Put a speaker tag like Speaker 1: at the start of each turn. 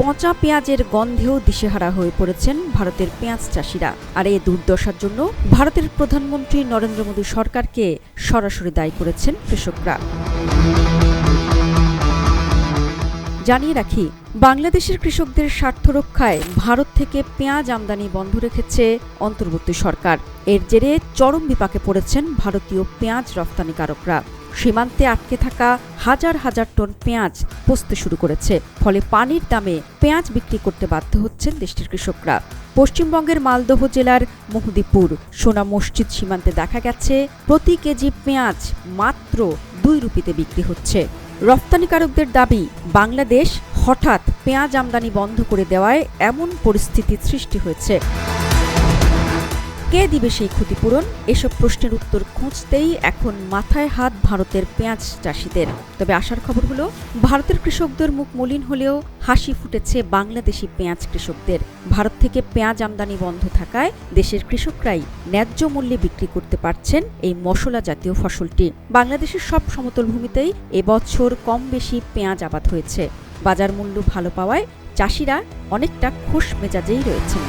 Speaker 1: পচা পেঁয়াজের গন্ধেও দিশেহারা হয়ে পড়েছেন ভারতের পেঁয়াজ চাষিরা। আর এই দুর্দশার জন্য ভারতের প্রধানমন্ত্রী নরেন্দ্র মোদী সরকারকে সরাসরি দায়ী করেছেন কৃষকরা। জানিয়ে রাখি, বাংলাদেশের কৃষকদের স্বার্থ রক্ষায় ভারত থেকে পেঁয়াজ আমদানি বন্ধ রেখেছে অন্তর্বর্তী সরকার। এর জেরে চরম বিপাকে পড়েছেন ভারতীয় পেঁয়াজ রপ্তানিকারকরা। সীমান্তে আটকে থাকা হাজার হাজার টন পেঁয়াজ পচতে শুরু করেছে। ফলে পানির দামে পেঁয়াজ বিক্রি করতে বাধ্য হচ্ছেন দেশটির কৃষকরা। পশ্চিমবঙ্গের মালদহ জেলার মহদীপুর সোনা মসজিদ সীমান্তে দেখা গেছে, প্রতি কেজি পেঁয়াজ মাত্র দুই রুপিতে বিক্রি হচ্ছে। রপ্তানিকারকদের দাবি, বাংলাদেশ হঠাৎ পেঁয়াজ আমদানি বন্ধ করে দেওয়ায় এমন পরিস্থিতির সৃষ্টি হয়েছে। কে দিবে সেই ক্ষতিপূরণ? এসব প্রশ্নের উত্তর খুঁজতেই এখন মাথায় হাত ভারতের পেঁয়াজ চাষিদের। তবে আসার খবর হলো, ভারতের কৃষকদের মুখ মলিন হলেও হাসি ফুটেছে বাংলাদেশি পেঁয়াজ কৃষকদের। ভারত থেকে পেঁয়াজ আমদানি বন্ধ থাকায় দেশের কৃষকরাই ন্যায্য মূল্যে বিক্রি করতে পারছেন এই মশলা জাতীয় ফসলটি। বাংলাদেশের সব সমতল ভূমিতেই এবছর কম বেশি পেঁয়াজ আবাদ হয়েছে। বাজার মূল্য ভালো পাওয়ায় চাষিরা অনেকটা খুশ মেজাজেই রয়েছেন।